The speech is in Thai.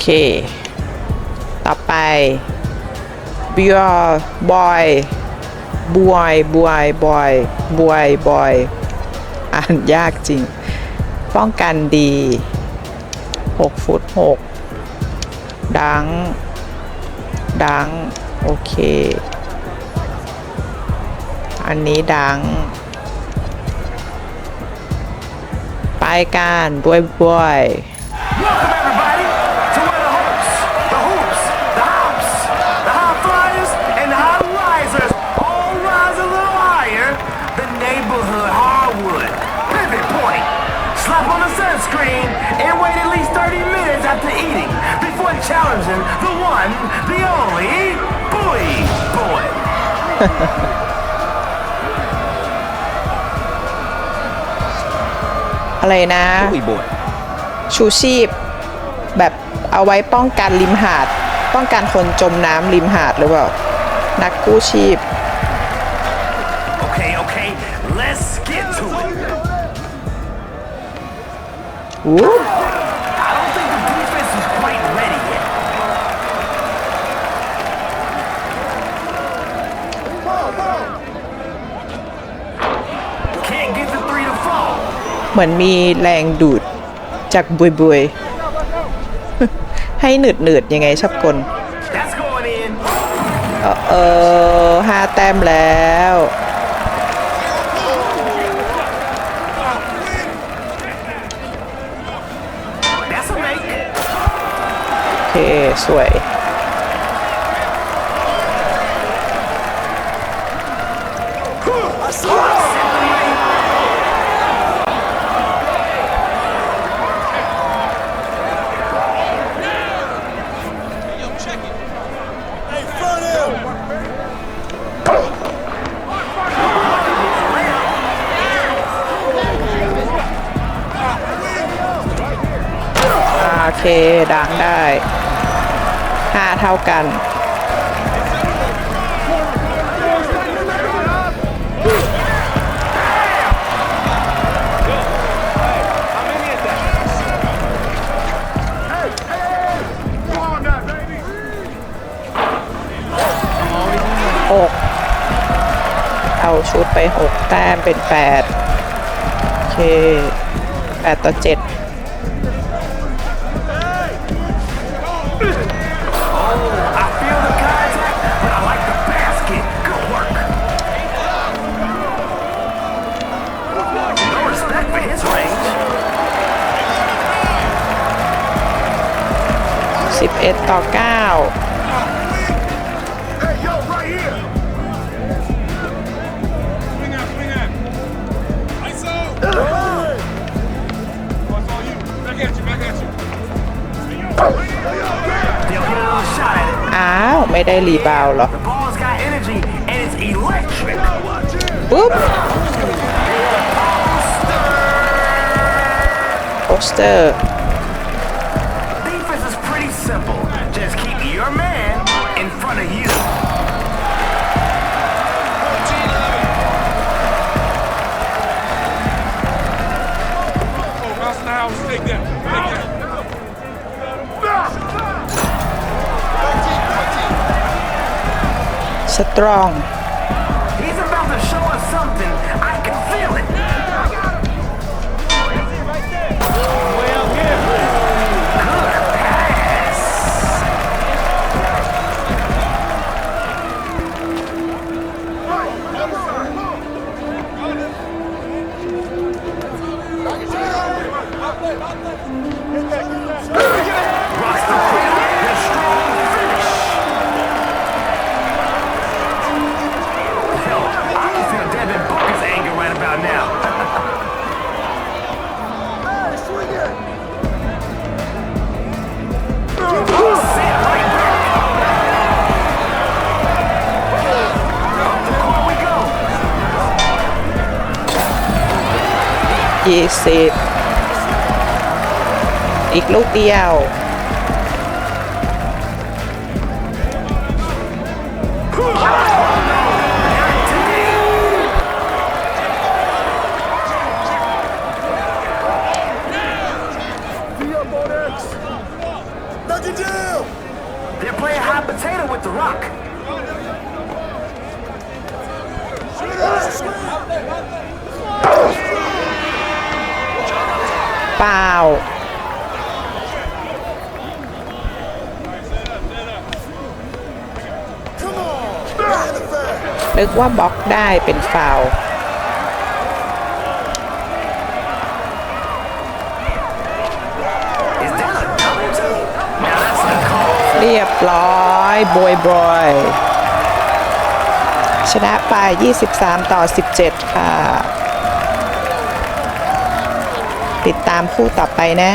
เค ต่อไป Beer Boy บวยบวยบอยบวยบอยอ่านยากจริง ป้องกันดี 6 ฟุต 6 ดัง ดัง โอเค อันนี้ดัง ไปกันบวยบวย the sunscreen and wait at least 30 minutes after eating before challenging the one, the only Boy Boy. อะไรนะ Boy boy. ชูชีพ แบบเอาไว้ป้องกันริมหาด ป้องกันคนจมน้ำริมหาดหรือเปล่า นักกู้ชีพ เหมือนมีแรงดูดจากบุยบุยให้หนืดหนืดๆยังไงชอบกล That's going in. เออเออห้าแต้มแล้ว โอเคสวยโอเคดังได้ 5 เท่ากัน 6 เอาชุดไป 6 แต้มเป็น 8 โอเค 8 ต่อ 7 No respect for his range. สิบเอ็ดต่อเก้า Hey, yo, right here. Swing out, swing out. ISO! What's on you? Back at you, back at you. They'll get another shot at it. อ้าว ไม่ได้รีบาวด์เหรอ The ball's got energy and it's electric. ปุ๊บ โ What's that? Defense is pretty simple. Just keep your man in front of you. Take that. Take that. strong. Roster. ยี่สิบอีกลูกเดียว The rock. Shoot it. Shoot it. Shoot it. Double ฟาล์นึกว่าบล็อกได้เป็นฟาวเรียบร้อยบอยบอยชนะไป 23 ต่อ 17 ค่ะ ติดตามคู่ต่อไปนะ